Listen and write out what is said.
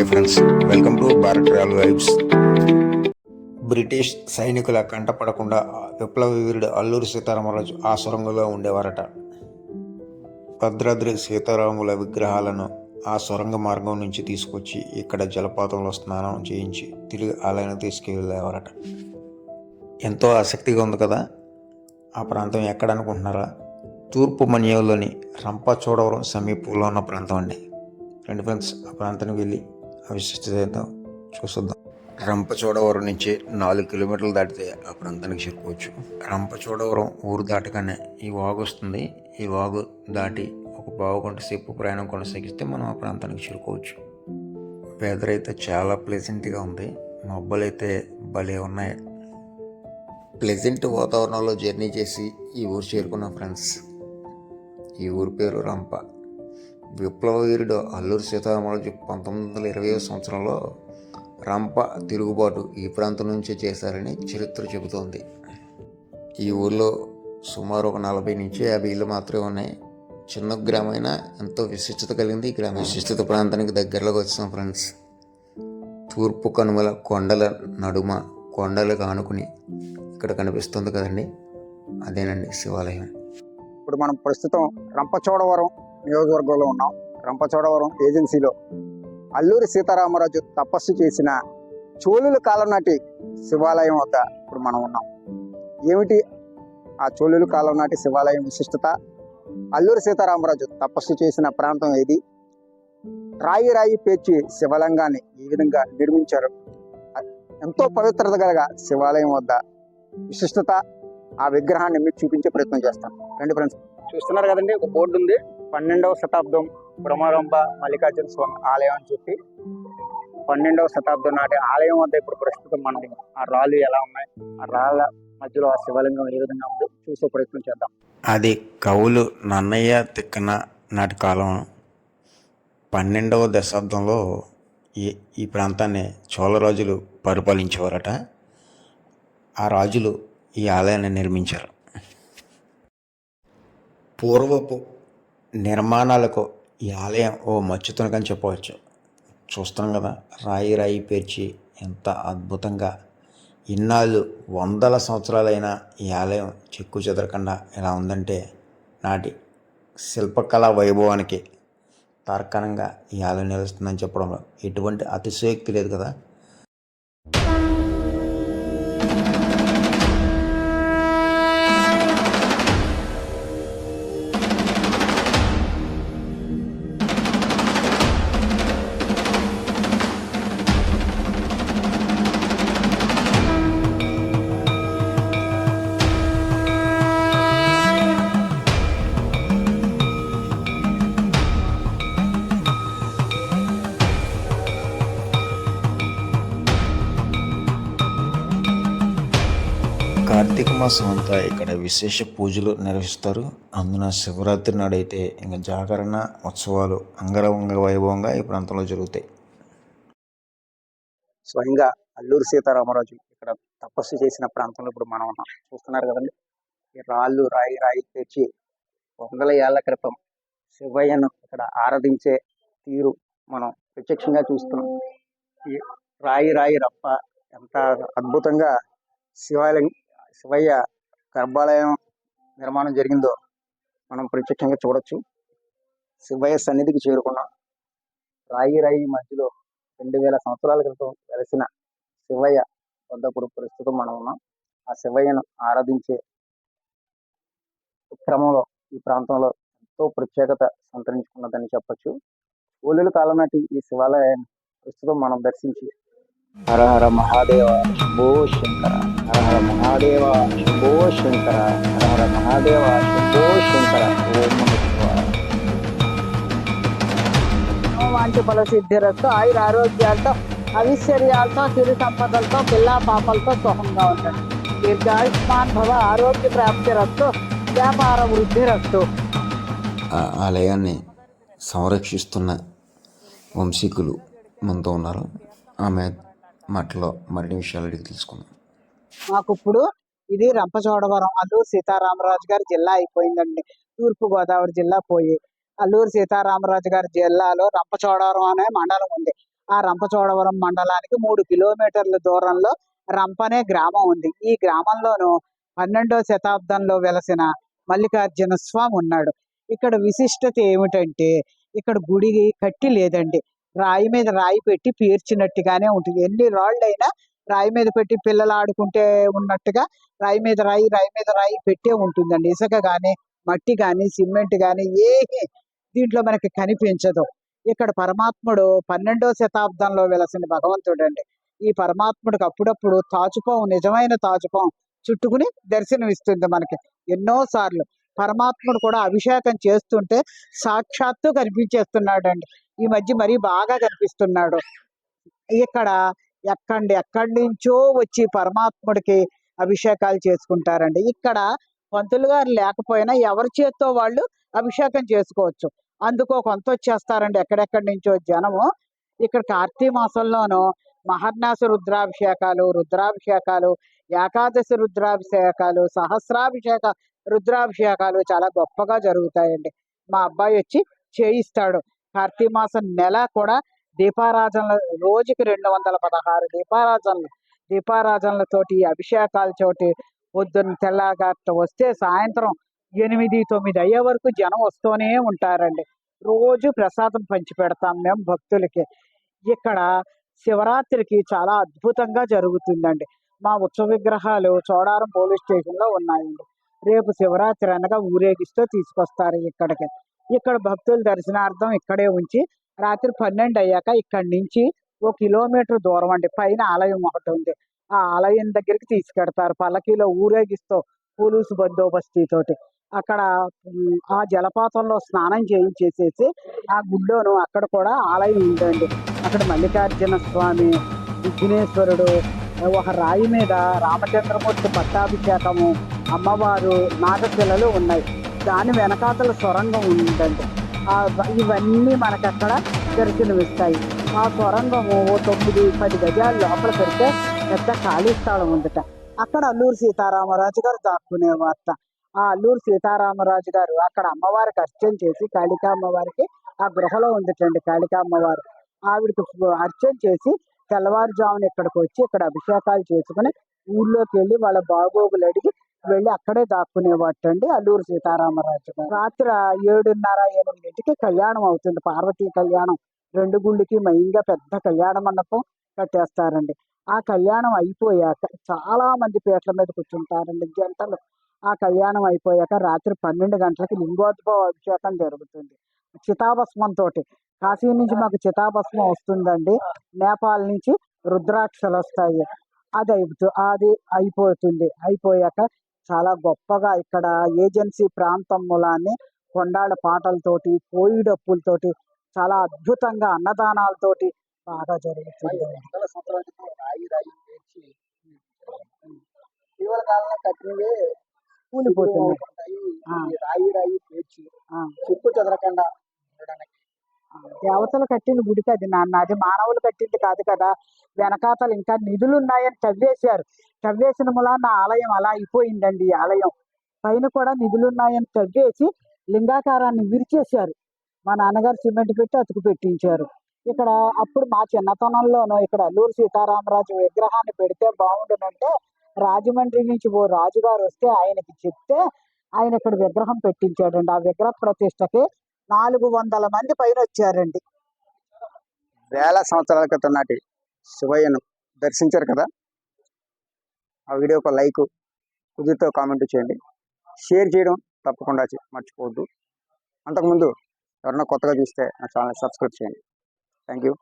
Hi friends welcome to Bharat travel vibes. British సైనికుల కంటపడకుండా విప్లవ వీరుడు అల్లూరి సీతారామరాజు ఆ సొరంగంలో ఉండేవారట. భద్రాద్రి సీతారాముల విగ్రహాలను ఆ సొరంగ మార్గం నుంచి తీసుకొచ్చి ఇక్కడ జలపాతంలో స్నానం చేయించి తిరిగి ఆలయానికి తీసుకెళ్ళేవారట. ఎంతో ఆసక్తిగా ఉంది కదా? ఆ ప్రాంతం ఎక్కడ అనుకుంటున్నారా? తూర్పు మన్యంలోని రంపచోడవరం సమీపంలో ఉన్న ప్రాంతం అండి. రెండు ఫ్రెండ్స్ ఆ ప్రాంతానికి వెళ్ళి విశిష్టత ఏంటో చూసొద్దాం. రంపచోడవరం నుంచి నాలుగు కిలోమీటర్లు దాటితే ఆ ప్రాంతానికి చేరుకోవచ్చు రంపచోడవరం ఊరు దాటగానే ఈ వాగు వస్తుంది. ఈ వాగు దాటి ఒక బావు గంట సేపు ప్రయాణం కొనసాగిస్తే మనం ఆ ప్రాంతానికి చేరుకోవచ్చు వెదర్ అయితే చాలా ప్లెజెంట్గా ఉంది. మబ్బులు అయితే భలే ఉన్నాయి. ప్లెజెంట్ వాతావరణంలో జర్నీ చేసి ఈ ఊరు చేరుకున్నాం ఫ్రెండ్స్ ఈ ఊరి పేరు రంప. విప్లవ వీరుడు అల్లూరి సీతారామరాజు పంతొమ్మిది వందల ఇరవై సంవత్సరంలో రంప తిరుగుబాటు ఈ ప్రాంతం నుంచే చేశారని చరిత్ర చెబుతోంది. ఈ ఊళ్ళో సుమారు ఒక నలభై నుంచి యాభై ఇళ్ళు మాత్రమే ఉన్నాయి. చిన్న గ్రామైన ఎంతో విశిష్టత కలిగింది ఈ గ్రామ. విశిష్టత ప్రాంతానికి దగ్గరలోకి వచ్చాం ఫ్రెండ్స్. తూర్పు కనుమల కొండల నడుమ కొండలకు ఆనుకుని ఇక్కడ కనిపిస్తుంది కదండి. అదేనండి శివాలయం. ఇప్పుడు మనం ప్రస్తుతం రంపచోడవరం నియోజకవర్గంలో ఉన్నాం. రంపచోడవరం ఏజెన్సీలో. అల్లూరి సీతారామరాజు తపస్సు చేసిన చోళుల కాలం నాటి శివాలయం వద్ద ఇప్పుడు మనం ఉన్నాం. ఏమిటి ఆ చోళుల కాలం నాటి శివాలయం విశిష్టత? అల్లూరి సీతారామరాజు తపస్సు చేసిన ప్రాంతం ఏది? రాయి రాయి పేర్చి శివలింగాన్ని ఈ విధంగా నిర్మించారు. ఎంతో పవిత్రత గల శివాలయం వద్ద విశిష్టత ఆ విగ్రహాన్ని మీకు చూపించే ప్రయత్నం చేస్తాను. రండి ఫ్రెండ్స్. చూస్తున్నారు కదండి ఒక బోర్డు ఉంది. పన్నెండవ శతాబ్దం బ్రహ్మరంభ మల్లికార్జున స్వామి ఆలయం అని చెప్పి పన్నెండవ శతాబ్దం నాటి ఆలయం వద్ద ఇప్పుడు ప్రస్తుతం మనం ఆ రాళ్ళు ఎలా ఉన్నాయి? ఆ రాళ్ళ మధ్యలో ఆ శివలింగం ఏ విధంగా ఉంది? చూసే ప్రయత్నం చేద్దాం. అది కవులు నన్నయ్య తిక్కన నాటి కాలం పన్నెండవ దశాబ్దంలో ఈ ఈ ప్రాంతాన్ని చోళరాజులు పరిపాలించేవారట. ఆ రాజులు ఈ ఆలయాన్ని నిర్మించారు. పూర్వపు నిర్మాణాలకు ఈ ఆలయం ఓ మచ్చుతునకని చెప్పవచ్చు. చూస్తున్నాం కదా రాయి రాయి పేర్చి ఎంత అద్భుతంగా. ఇన్నాళ్ళు వందల సంవత్సరాలైన ఈ ఆలయం చెక్కు చెదరకుండా ఎలా ఉందంటే నాటి శిల్పకళా వైభవానికి తార్కాణంగా ఈ ఆలయం నిలుస్తుందని చెప్పడంలో ఎటువంటి అతిశయోక్తి లేదు కదా. మాసం అంతా ఇక్కడ విశేష పూజలు నిర్వహిస్తారు. అందున శివరాత్రి నాడైతే ఇంకా జాగరణ ఉత్సవాలు అంగరంగ వైభవంగా ఈ ప్రాంతంలో జరుగుతాయి. స్వయంగా అల్లూరి సీతారామరాజు ఇక్కడ తపస్సు చేసిన ప్రాంతంలో ఇప్పుడు మనం ఉన్నాం. చూస్తున్నారు కదండి? ఈ రాళ్ళు రాయి రాయి తెచ్చి వందల ఏళ్ళ క్రితం శివయ్యను ఇక్కడ ఆరాధించే తీరు మనం ప్రత్యక్షంగా చూస్తున్నాం. ఈ రాయి రాయి రప్ప ఎంత అద్భుతంగా శివాలయం శివయ్య గర్భాలయం నిర్మాణం జరిగిందో మనం ప్రత్యక్షంగా చూడొచ్చు. శివయ్య సన్నిధికి చేరుకున్నాం. రాయి రాయి మధ్యలో రెండు వేల సంవత్సరాల క్రితం వెలిసిన శివయ్య వద్ద ఇప్పుడు ప్రస్తుతం మనం ఉన్నాం. ఆ శివయ్యను ఆరాధించే క్రమంలో ఈ ప్రాంతంలో ఎంతో ప్రత్యేకత సంతరించుకున్నదని చెప్పొచ్చు. ఓలుల కాలం నాటి ఈ శివాలయాన్ని ప్రస్తుతం మనం దర్శించి హర హర మహాదేవ శంకర హర మహాదేవ శంభో శంకర హర మహాదేవ శంభో శంకర ఓం వాంటి ఫల సిద్ధిరస్తు ఆయుర ఆరోగ్యాలతో ఐశ్వర్యాలతో సిరి సంపదలతో పిల్ల పాపలతో సుఖంగా ఉంటాడు దీర్ఘాయుష్మాన్ భవ ఆరోగ్య ప్రాప్తి రస్తు వ్యాపార వృద్ధి రస్తు ఆ ఆలయాన్ని సంరక్షిస్తున్న వంశీకులు మనతో ఉన్నారు. ఆమె మాటలో మరిన్ని విషయాలు అడిగి తెలుసుకుందాం. మాకు ఇప్పుడు ఇది రంపచోడవరం అల్లూరు సీతారామరాజు గారి జిల్లా అయిపోయిందండి. తూర్పు గోదావరి జిల్లా పోయి అల్లూరు సీతారామరాజు గారి జిల్లాలో రంపచోడవరం అనే మండలం ఉంది. ఆ రంపచోడవరం మండలానికి మూడు కిలోమీటర్ల దూరంలో రంప అనే గ్రామం ఉంది. ఈ గ్రామంలోను పన్నెండో శతాబ్దంలో వెలసిన మల్లికార్జున స్వామి ఉన్నాడు. ఇక్కడ విశిష్టత ఏమిటంటే ఇక్కడ గుడి కట్టి లేదండి. రాయి మీద రాయి పెట్టి పేర్చినట్టుగానే ఉంటుంది. ఎన్ని రాళ్ళైనా రాయి మీద పెట్టి పిల్లలు ఆడుకుంటే ఉన్నట్టుగా రాయి మీద రాయి రాయి మీద రాయి పెట్టే ఉంటుందండి. ఇసుక కానీ మట్టి కానీ సిమెంట్ కానీ ఏ దీంట్లో మనకి కనిపించదు. ఇక్కడ పరమాత్ముడు పన్నెండో శతాబ్దంలో వెలసిన భగవంతుడు అండి ఈ పరమాత్ముడికి అప్పుడప్పుడు తాచుపాం నిజమైన తాచుపాం చుట్టుకుని దర్శనమిస్తుంది మనకి ఎన్నో సార్లు. పరమాత్ముడు కూడా అభిషేకం చేస్తుంటే సాక్షాత్తు కనిపించేస్తున్నాడు అండి ఈ మధ్య మరీ బాగా కనిపిస్తున్నాడు. ఇక్కడ ఎక్కండి ఎక్కడి నుంచో వచ్చి పరమాత్ముడికి అభిషేకాలు చేసుకుంటారండి. ఇక్కడ పంతులు గారు లేకపోయినా ఎవరి చేత్తో వాళ్ళు అభిషేకం చేసుకోవచ్చు. అందుకో కొంత వచ్చేస్తారండి ఎక్కడెక్కడి నుంచో జనము. ఇక్కడ కార్తీక మాసంలోనూ మహర్నాస రుద్రాభిషేకాలు రుద్రాభిషేకాలు ఏకాదశి రుద్రాభిషేకాలు సహస్రాభిషేక రుద్రాభిషేకాలు చాలా గొప్పగా జరుగుతాయండి. మా అబ్బాయి వచ్చి చేయిస్తాడు. కార్తీక మాసం నెల కూడా దీపారాజనల రోజుకి రెండు వందల పదహారు దీపారాధనలు. దీపారాధనలతోటి అభిషేకాలతోటి పొద్దున్న తెల్లగాట వస్తే సాయంత్రం ఎనిమిది తొమ్మిది అయ్యే వరకు జనం వస్తూనే ఉంటారండి. రోజు ప్రసాదం పంచిపెడతాం మేము భక్తులకి. ఇక్కడ శివరాత్రికి చాలా అద్భుతంగా జరుగుతుందండి. మా ఉత్సవ విగ్రహాలు చోడారం పోలీస్ స్టేషన్లో ఉన్నాయండి. రేపు శివరాత్రి అనగా ఊరేగిస్తూ తీసుకొస్తారు ఇక్కడికి. ఇక్కడ భక్తుల దర్శనార్థం ఇక్కడే ఉంచి రాత్రి పన్నెండు అయ్యాక ఇక్కడి నుంచి ఓ కిలోమీటర్ దూరం అండి. పైన ఆలయం ఒకటి ఉంది. ఆ ఆలయం దగ్గరికి తీసుకెడతారు. పల్లకీలో ఊరేగిస్తూ పోలీసు బందోబస్తీతోటి అక్కడ ఆ జలపాతంలో స్నానం చేయించేసేసి ఆ గుడిలోను అక్కడ కూడా ఆలయం ఉందండి. అక్కడ మల్లికార్జున స్వామి విఘ్నేశ్వరుడు ఒక రాయి మీద రామచంద్రమూర్తి పట్టాభిషేకము అమ్మవారు నాగపిల్లలు ఉన్నాయి. దాని వెనకాతల సొరంగం ఉందండి. ఇవన్నీ మనకు అక్కడ దర్శనమిస్తాయి ఆ సొరంగము ఓ తొమ్మిది పది గజాల లోపల పెడితే పెద్ద ఖాళీ స్థలం ఉందట. అక్కడ అల్లూరు సీతారామరాజు గారు దాక్కునే వార్త. ఆ అల్లూరు సీతారామరాజు గారు అక్కడ అమ్మవారికి అర్చన చేసి కాళికా అమ్మవారికి ఆ గృహలో ఉందిటండి కాళికా అమ్మవారు. ఆవిడకి అర్చన చేసి తెల్లవారుజామున ఇక్కడికి వచ్చి ఇక్కడ అభిషేకాలు చేసుకుని ఊళ్ళోకి వెళ్ళి వాళ్ళ బాగోగులు అడిగి వెళ్ళి అక్కడే దాక్కునేవాటండి అల్లూరు సీతారామరాజు గారు. రాత్రి ఏడున్నర ఎనిమిదింటికి కళ్యాణం అవుతుంది. పార్వతీ కళ్యాణం రెండు గుళ్ళకి మెయిన్గా పెద్ద కళ్యాణ మండపం కట్టేస్తారండి. ఆ కళ్యాణం అయిపోయాక చాలా మంది పీటల మీద కూర్చుంటారండి జంటలు. ఆ కళ్యాణం అయిపోయాక రాత్రి పన్నెండు గంటలకి లింగోద్భవ అభిషేకం జరుగుతుంది. చితాభస్మంతో కాశీ నుంచి మాకు చితాభస్మం వస్తుందండి. నేపాల్ నుంచి రుద్రాక్షలు వస్తాయి. అది అయిపోతు అది అయిపోతుంది. అయిపోయాక చాలా గొప్పగా ఇక్కడ ఏజెన్సీ ప్రాంతం మూలాన్ని కొండాళ్ళ పాటలతోటి కోయి డప్పులతోటి చాలా అద్భుతంగా అన్నదానాలతోటి బాగా జరుగుతుంది ఇటీవల కాలంలో కట్టినవే కూలిపోతుంది రాయి రాయి పేర్చి ఆ. చెప్పు చెదరకుండా ఉండడానికి దేవతలు కట్టిన గుడికి అది. నాన్న అది మానవులు కట్టింది కాదు కదా. వెనకాతలు ఇంకా నిధులు ఉన్నాయని తవ్వేశారు. తవ్వేసిన మూలాన ఆలయం అలా అయిపోయిందండి ఈ ఆలయం. పైన కూడా నిధులు ఉన్నాయని తవ్వేసి లింగాకారాన్ని విరిచేశారు. మా నాన్నగారు సిమెంట్ పెట్టి అతుకు పెట్టించారు. ఇక్కడ అప్పుడు మా చిన్నతనంలోనూ ఇక్కడ అల్లూరు సీతారామరాజు విగ్రహాన్ని పెడితే బాగుండునంటే రాజమండ్రి నుంచి ఓ రాజుగారు వస్తే ఆయనకి చెప్తే ఆయన ఇక్కడ విగ్రహం పెట్టించాడండి. ఆ విగ్రహ ప్రతిష్టకి నాలుగు వందల మంది పైన వచ్చారండి వేల సంవత్సరాల క్రితం నాటి శివయ్యను దర్శించారు కదా? ఆ వీడియోకి లైక్ కుదిరితో కామెంట్ చేయండి. షేర్ చేయడం తప్పకుండా చే- మర్చిపోవద్దు. అంతకుముందు ఎవరన్నా కొత్తగా చూస్తే నా ఛానల్ సబ్స్క్రైబ్ చేయండి. Thank you